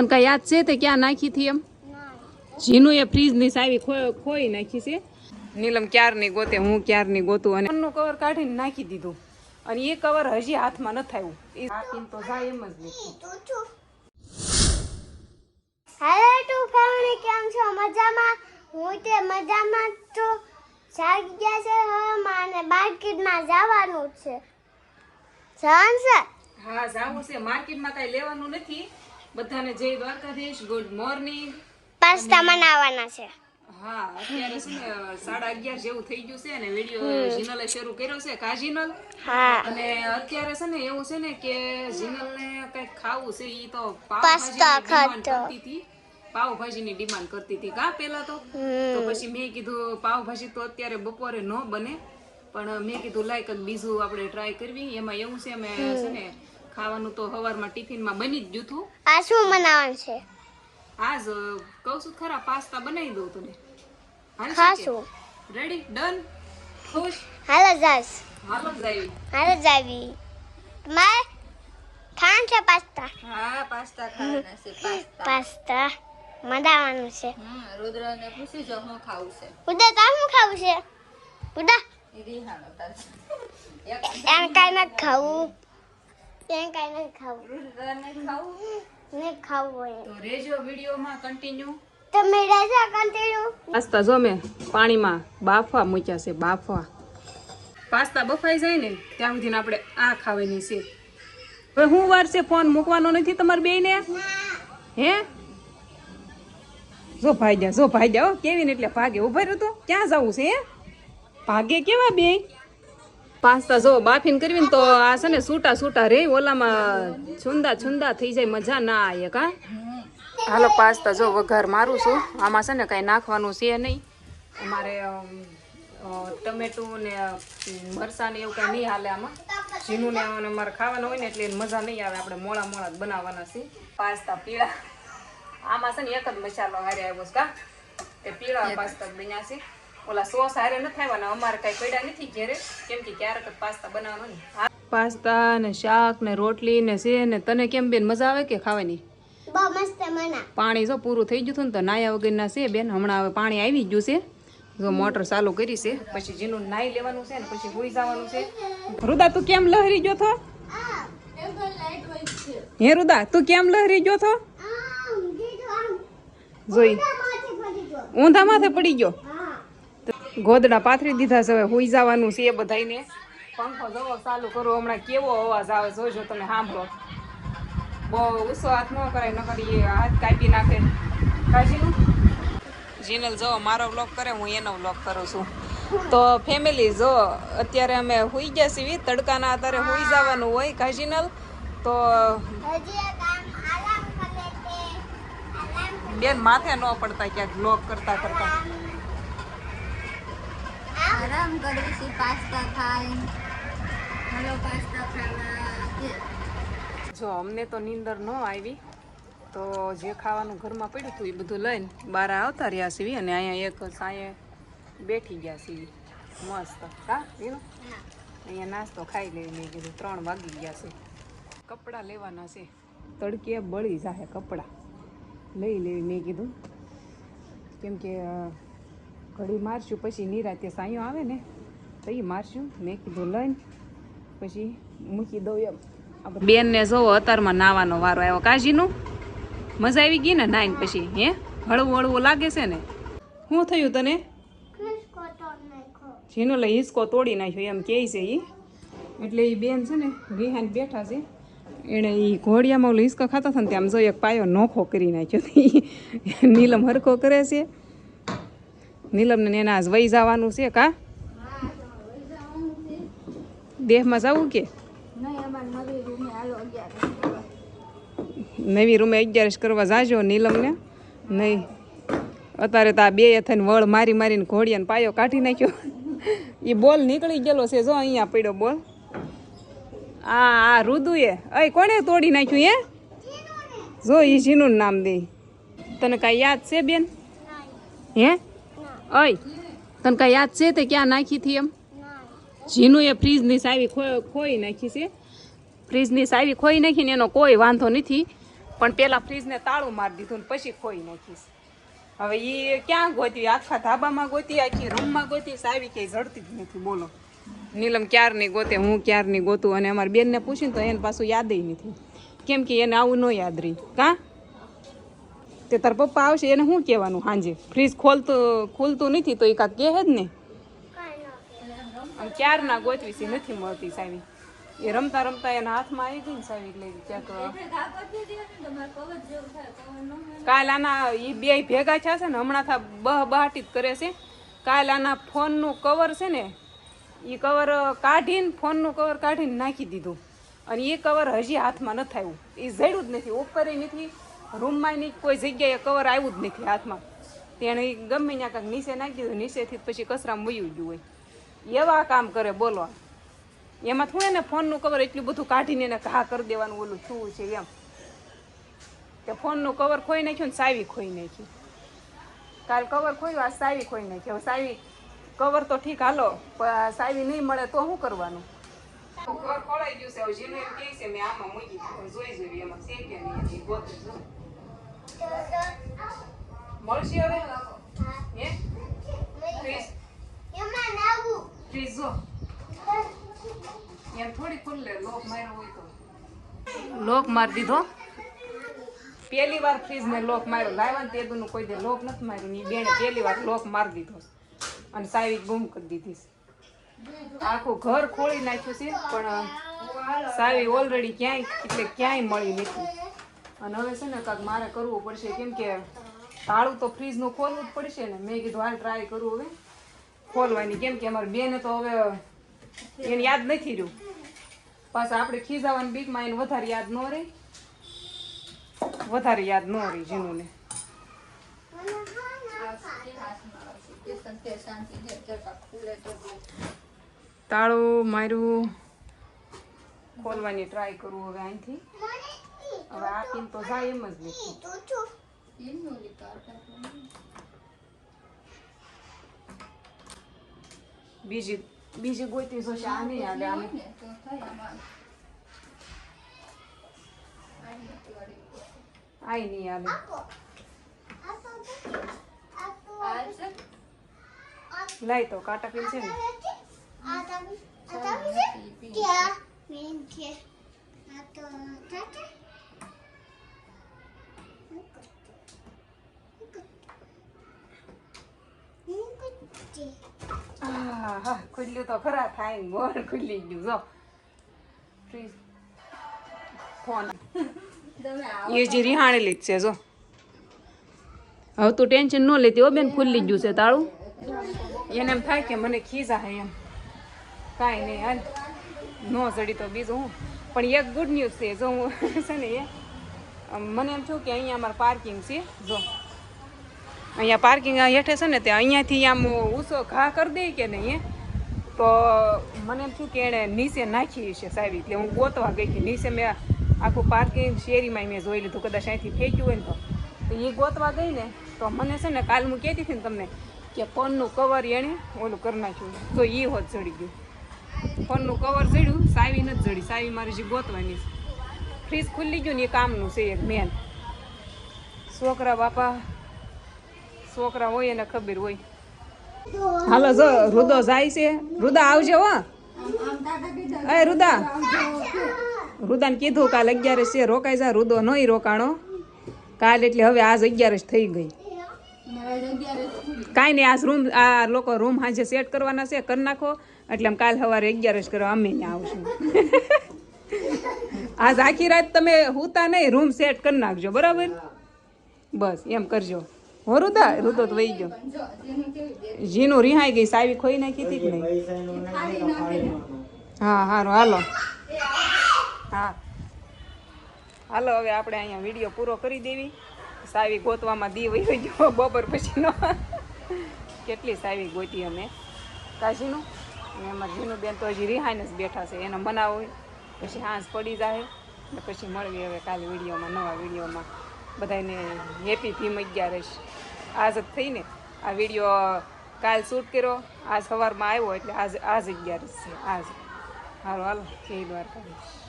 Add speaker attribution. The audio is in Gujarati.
Speaker 1: તને કઈ યાદ છે તે ક્યાં નાખી હતી એમ? જીનું એ ફ્રીજની સાવી ખોઈ નાખી છે. નીલમ ક્યારની ગોતે હું ક્યારની ગોતું અને એમનું કવર કાઢીને નાખી દીધું. અને એ કવર હજી હાથમાં ન થયું એ આપીને તો જાય એમ જ
Speaker 2: હેલો ટુ ફેમિલી કેમ છો? મજામાં? હું તે મજામાં તો જાગી ગયા છે હવે મારે માર્કેટમાં જવાનું છે. છે?
Speaker 1: હા જાવું છે. માર્કેટમાં કઈ લેવાનું નથી. બધાને જય દ્વારકાધીશ ગુડ મોર્નિંગ
Speaker 2: પાસ્તા બનાવવાના છે.
Speaker 1: હા અત્યારે છે ને સાડા અગિયાર જેવું થઈ ગયું છે અને વીડિયો જીનલે શરૂ કર્યો છે કા જીનલ
Speaker 2: હા.
Speaker 1: અને અત્યારે છે ને એવું છે ને કે જીનલને કંઈક ખાવું છે ઈ તો
Speaker 2: પાસ્તા ખાતો.
Speaker 1: કરતી હતી. પાવભાજીની ડિમાન્ડ કરતી હતી. કા પેલા તો? તો પછી મેં કીધું પાવભાજી તો અત્યારે બપોરે ન બને. પણ મેં કીધું લાય કંઈક બીજું આપણે ટ્રાય કરવી. એમાં એવું છે અમે છે ને ખાવાનું તો સવારમાં ટિફિનમાં બની જ ગયું હતું
Speaker 2: આ શું બનાવવાનું છે?
Speaker 1: આજ કહું છું ખરા પાસ્તા બનાવી દઉં તને.
Speaker 2: ખાશું
Speaker 1: રેડી ડન ખુશ?
Speaker 2: હાલો જાસ.
Speaker 1: હાલો જાવી.
Speaker 2: હાલો જાવી. મારે ખાન છે પાસ્તા.
Speaker 3: હા પાસ્તા ખાવાના છે પાસ્તા.
Speaker 2: પાસ્તા છે.
Speaker 3: રુદ્રને પૂછી જો હું ખાવું છે.
Speaker 2: ઉદા તાર શું ખાવું છે? ઉદા
Speaker 3: એ રિહાણો તાર
Speaker 2: એને કાંઈ નથી ખાવું. એને કાંઈ નથી ખાવું.
Speaker 3: રુદ્રને ખાવું?
Speaker 2: નહીં ખાવું હોય
Speaker 1: તો રેજો વિડીયોમાં કન્ટિન્યુ
Speaker 2: તમે રહેજો કન્ટિન્યુ
Speaker 1: પાસ્તા જો મેં પાણીમાં બાફવા મૂક્યા છે બાફવા. પાસ્તા બફાઈ જાય ને ત્યાં સુધીને આપણે આ ખાવાની છે. હવે હું વાર છે ફોન મૂકવાનો નથી તમારે બેને હે? જો ભાઈ જા જો ભાઈ જા હો. કેવી ને એટલે ભાગે. ઊભા રહ્યો તો ક્યાં જવું છે હે? ભાગે કેવા બે પાસ્તા જો બાફીને કરવી ને તો આ છે ને છૂટા છૂટા રે ઓલામાં છુંદા છુંદા થઈ જાય મજા ના આવે કા હાલો પાસ્તા જો વઘાર મારું છું. આમાં છે ને કાંઈ નાખવાનું છે નહીં. અમારે ટમેટું ને અ, ને એવું કાંઈ નહીં હાલે આમાં. ઝીણું ને અમારે ખાવાનું હોય ને એટલે મજા નહીં આવે. આપણે મોળા મોળા જ બનાવવાના છે પાસ્તા પીળા. આમાં છે ને એક જ મસાલો હારે આવ્યો છે કા? તે પીળા પાસ્તા બન્યા છે. ઓલા સોસ હારે નથી આવ્યા અમારે કાંઈ પડ્યા નથી ઘેરે. કેમ કે ક્યારેક જ પાસ્તા બનાવવાનો ને. પાસ્તા ને શાક ને રોટલી ને છે ને તને કેમ બેન મજા આવે કે ખાવાની?
Speaker 2: બહુ મસ્ત મના
Speaker 1: પાણી જો પૂરું થઈ ગયું હતું ને તો નાયા વગરના છે બેન. હમણાં હવે પાણી આવી ગયું છે. જો મોટર ચાલુ કરી છે. પછી જેનું નાઈ લેવાનું છે ને પછી હોઈ જવાનું છે. રુદા તું કેમ લહરી ગયો થો? હે રુદા તું કેમ લહરી ગયો થો? જોઈ. ઊંધા માથે પડી ગયો? ગોદડા પાથરી દીધા છે, હવે હોઈ જવાનું છે એ બધાને પંખો જવો ચાલુ કરો, હમણાં કેવો અવાજ આવે જોજો તમે, સાંભળો. બહુ ઉસો હાથ ન કરાય ન કરી હાથ કાપી નાખે. કાશીનું જીનલ, જો, મારો વ્લોગ કરે, હું એનો વ્લોગ કરું છું. તો ફેમિલી જો, અત્યારે અમે હોઈ ગયા છીએ, તડકાના આધારે હોઈ જવાનું હોય કાશીનલ તો બેન, માથે ન પડતા ક્યાંક વ્લોગ કરતા કરતા.
Speaker 3: આરામ કરી છે પાસ્તા ખાઈ. હલો પાસ્તા ખાવા.
Speaker 1: જો અમને તો નીંદર ન આવી. તો જે ખાવાનું ઘરમાં પડ્યું હતું એ બધું લઈને બહાર આવતા રહ્યા સીવી અને અહીંયા એક સાંયે બેઠી ગયા સીવી મસ્ત. હા એવું અહીંયા નાસ્તો ખાઈ લઈ મેં કીધું ત્રણ વાગી ગયા છે. કપડાં લેવાના છે. તડકે બળી જાહે કપડાં. લઈ લેવી મેં કીધું. કેમ કે ઘડી મારશું પછી નિરાતે સાંયો આવે ને તો એ મારશું. મેં કીધું લઈને. પછી મૂકી દઉં એમ. બેન ને જોવો અત્યારમાં નાવાનો વારો આવ્યો. કાજીનું મજા આવી ગઈ ને નાઈન પછી હે? હળવું હળવું લાગે છે ને? શું થયું તને? જેનો લઈ હિસકો તોડી નાખ્યો એમ કહે છે એ એટલે એ બેન છે ને રિહાન બેઠા છે. એણે એ ઘોડિયામાં ઓલો હિસકો ખાતા હતા ને ત્યાં આમ જો એક પાયો નોખો કરી નાખ્યો. તો નીલમ હરખો કરે છે. નીલમને ને એના આજ વહી જવાનું છે કા? દેહમાં જવું કે?
Speaker 3: નવી રૂમે
Speaker 1: અગિયારસ કરવા જાજો નીલમને. નહીં. અત્યારે તો આ બે થઈને વળ મારી મારીને ઘોડિયાને પાયો કાઢી નાખ્યો. એ બોલ નીકળી ગયેલો છે જો અહીંયા પડ્યો બોલ. આ આ રુદુએ. અય કોણે તોડી નાખ્યું એ? જો એ જીનું નામ દે. તને કાંઈ યાદ છે બેન? હે? અય તને કાંઈ યાદ છે તે ક્યાં નાખી હતી એમ? જીનું એ ફ્રીજની સાવી ખોઈ નાખી છે. ફ્રીજની સાવી ખોઈ નાખીને એનો કોઈ વાંધો નથી, પણ પેલા ફ્રીજને તાળું મારી દીધું ને પછી ખોઈ નાખીશ હવે એ ક્યાં ગોતી? આખા ધાબામાં ગોતી, આખી રૂમમાં ગોતી, સાવી ક્યાંય જડતી જ નથી, બોલો. નીલમ ક્યારની ગોતે, હું ક્યારની ગોતું? અને અમારી બેનને પૂછીને તો એને પાછું યાદ નથી. કેમ કે એને આવું ન યાદ રહી. કાં? તે તાર પપ્પા આવશે એને શું કહેવાનું? હાંજે. ફ્રીજ ખોલતું ખુલતું નથી તો એ કાંક કહે જ ને.
Speaker 2: ન
Speaker 1: ક્યારના ગોતવી છે નથી મળતી સાવી એ રમતા રમતા એના હાથમાં આવી ગઈ ને સાવી એટલે ક્યાંક કાલ આના એ બે ભેગા છે ને હમણાં થા બહ બહાટી કરે છે. કાલ આના ફોનનું કવર છે ને એ કવર કાઢીને ફોનનું કવર કાઢીને નાખી દીધું. અને એ કવર હજી હાથમાં નથી આવ્યું. એ જડ્યું જ નથી ઉપરે નથી. રૂમમાં ની કોઈ જગ્યાએ કવર આવ્યું જ નથી હાથમાં. તેણે ગમે ત્યાં કાંઈક નીચે નાખી દીધું, નીચેથી પછી કચરામાં વયું ગયું હોય. એવા કામ કરે બોલો. એમાં થોડે ને ફોનનું કવર એટલું બધું કાઢીને એને ઘા કરી દેવાનું, ઓલું થયું છે એમ. તે ફોનનું કવર ખોઈ નાખ્યું ને સાવી ખોઈ નાખી. કાલ કવર ખોયું આ સાવી ખોઈ નાખી. હવે સાવી કવર તો ઠીક હાલો, પણ સાવી નહીં મળે તો શું કરવાનું? ઘર ખોલાઈ ગયું છે. જેને એમ કહે છે, મેં આમાં મૂકી જોઈ જોઈ એમાં છે કે નહીં એ ગોતે જો. મળશે હવે હે.
Speaker 2: એમાં
Speaker 1: થોડી ખુલ્લે લોક માર્યો હોય તો. લોક મારી દીધો? પહેલી વાર ને લોક માર્યો. લાવ્યા ને તે દુનું કોઈ દે લોક નથી માર્યું. ની બેને પહેલી વાર લોક મારી દીધો. અને સાવી ગુમ કરી દીધી. આખું ઘર ખોલી નાખ્યું છે પણ સાવી ઓલરેડી ક્યાંય એટલે ક્યાંય મળી નથી. અને હવે છે ને કાંક મારે કરવું પડશે કેમ કે તાળું તો ફ્રીજનું ખોલવું જ પડશે ને. મેં કીધું, હાલ ટ્રાય કરું હવે. ખોલવાની. કેમ કે અમારી બેને તો હવે એને યાદ નથી રહ્યું. પાછા આપણે ખીજાવાની બીકમાં એને વધારે યાદ ન રહે. વધારે યાદ ન રહી જીનુને. તાળું માર્યું. ખોલવાની ટ્રાય કરું હવે અહીંથી. હવે આપીને તો જાય એમ જ નથી.
Speaker 2: તું છું.
Speaker 1: બીજી બીજી ગોતી જોશે આ નહીં હાલે આને આય નહીં
Speaker 2: આપો. આપો તો. આપો.
Speaker 1: લાય તો કાટા પીલ છે ને.
Speaker 2: આ તો હું
Speaker 1: તો ખરા થાય ગોળ ખુલ્લી ગયું, જો. ફોન એ જે રિહાણેલી જ છે, જો. હવે તું ટેન્શન ન લેતી હો, બેન, ખુલ્લી ગયું છે તારું એને એમ થાય કે મને ખીજા હે એમ. કાંઈ નહીં, હાલ. ન ચડી તો બીજું હું. પણ એક ગુડ ન્યૂઝ છે, જો હું, છે ને એ, મને એમ થયું કે અહીંયા અમારે પાર્કિંગ છે, જો. અહીંયા પાર્કિંગ હેઠે છે ને, તે અહીંયાથી આમ ઊંચો ઘા કરી દે કે નહીં તો મને એમ થયું કે એણે નીચે નાખી છે સાહેબ, એટલે હું ગોતવા ગઈ હતી નીચે મેં આખું પાર્કિંગ શેરીમાં મેં જોઈ લીધું, કદાચ અહીંથી ફેંક્યું હોય ને તો. તો એ ગોતવા ગઈ ને, તો મને છે ને કાલ હું કહેતી હતી ને તમને કે ફોનનું કવર એણે ઓલું કરી નાખ્યું. તો એ હોત ચડી ગયું. ફોનનું કવર ચડ્યું, સાવી નથી ચડી, સાવી મારી જે ગોતવાની છે. ફ્રીજ ખુલ્લી ગયું ને, એ કામનું છે એક મેન છોકરા, બાપા છોકરા હોય એને ખબર હોય. હાલો, જો રુદો જાય છે. રુદા આવજો, હો. એ, રુદા. રુદાને કીધું કાલ અગિયારસ છે, રોકાઈ જા, રુદો નહીં રોકાણો. કાલ એટલે હવે આજ અગિયારસ થઈ ગઈ. કાંઈ નહીં, આજ રૂમ આ લોકો રૂમ હાજે સેટ કરવાના છે, કરી નાખો. એટલે આમ કાલ સવારે અગિયારસ કરવા અમે ત્યાં આવશું. આજ આખી રાત તમે હુતા નહીં, રૂમ સેટ કરી નાખજો, બરાબર? બસ, એમ કરજો. હો રુદા તો વહી ગયો. જીનું રિહાઈ ગઈ, સાવી ખોઈ નાખી હતી કે હા સારું હાલો. હા. હાલો, હવે આપણે અહીંયા વીડિયો પૂરો કરી દેવી. સાવી ગોતવામાં દી વહી ગયો, બપોર પછીનો. કેટલી સાવી ગોતી અમે. કાશીનું એમાં જીનું બેન તો હજી રિહાઈને જ બેઠા છે, એને મનાવો પછી હાંસ પડી જાય પછી મળવી હવે કાલે વિડીયોમાં, નવા વિડીયોમાં. બધાને હેપી ભીમ અગિયારસ આજ જ થઈને આ વીડિયો કાલ શૂટ કર્યો. આજ સવારમાં આવ્યો એટલે આજ આજ અગિયારસ છે. આજ. સારું હાલો. જય દ્વારકાધીશ.